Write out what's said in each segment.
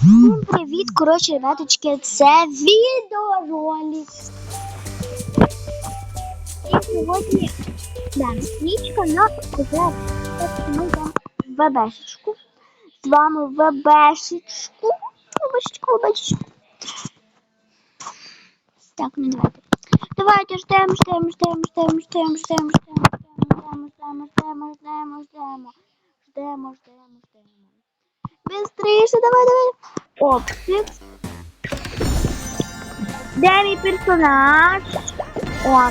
Всім привіт, коротше, ребяточки, це відеоролик. І сьогодні да, нічка на вже ми ВБшечку. З вами ВБшечку. ВБшечку, ВБшечку. Так, ну давайте. Давайте ждемо, ждемо, ждемо, ждемо, ждемо, ждемо, ждемо, ждемо, ждемо, ждемо, ждемо, ждемо, ждемо, ждемо, ждемо. Быстріше, давай, давай. Оптик. Де мій персонаж? О,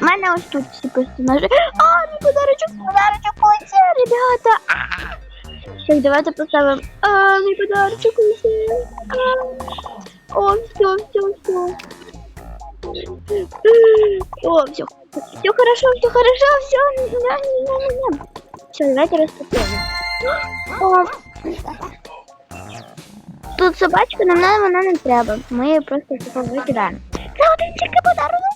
в мене ось тут всі персонажі. А, мій подарочок, подарочок оце, ребята. А. Так, давайте поставимо. А, мій подарочок оце. А. О, все, все, все. О, все. Все хорошо, все хорошо, все. Не, не, не, не, не. Все, давайте розпакуємо. О, Тут собачка, нам нам вона не треба. Ми її просто типу викидаємо. Це один тільки подарунок.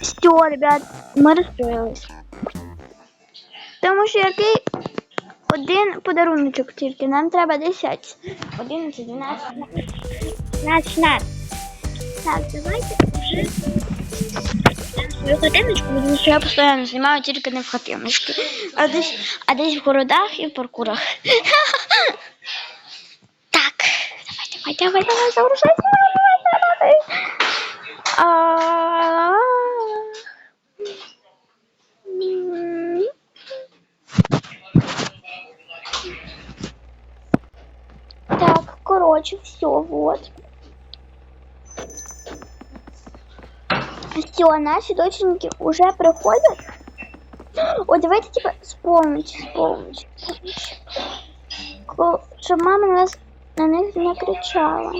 Все, ребят, ми розстроїлись. Тому що який один подаруночок тільки, нам треба 10. 11, 12, 15, 16. Так, давайте вже свою хатиночку, тому що я постійно знімаю тільки не в хатиночки, а десь, а десь в городах і в паркурах. Давай, давай, давай, загружай, давай, давай, давай. Так, короче, все, вот. Все, наши доченьки уже приходят. О, давайте типа с полночи, с полночи, с мама на нас на них не кричала.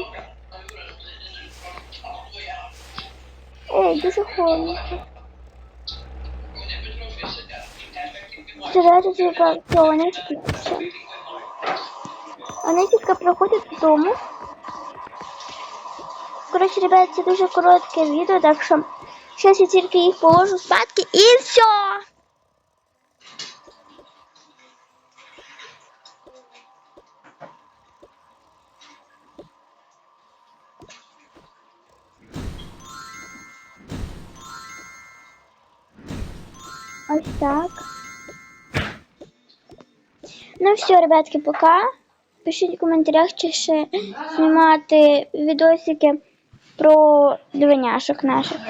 Ей, дуже холодно. Давайте типа, все, вони спляться. Вони тільки приходять додому. Коротше, ребят, це дуже коротке відео, так що зараз я тільки їх положу спадки і все. Ось так. Ну все, ребятки, пока. Пишіть в коментарях, чи ще знімати відосики про двиняшок наших.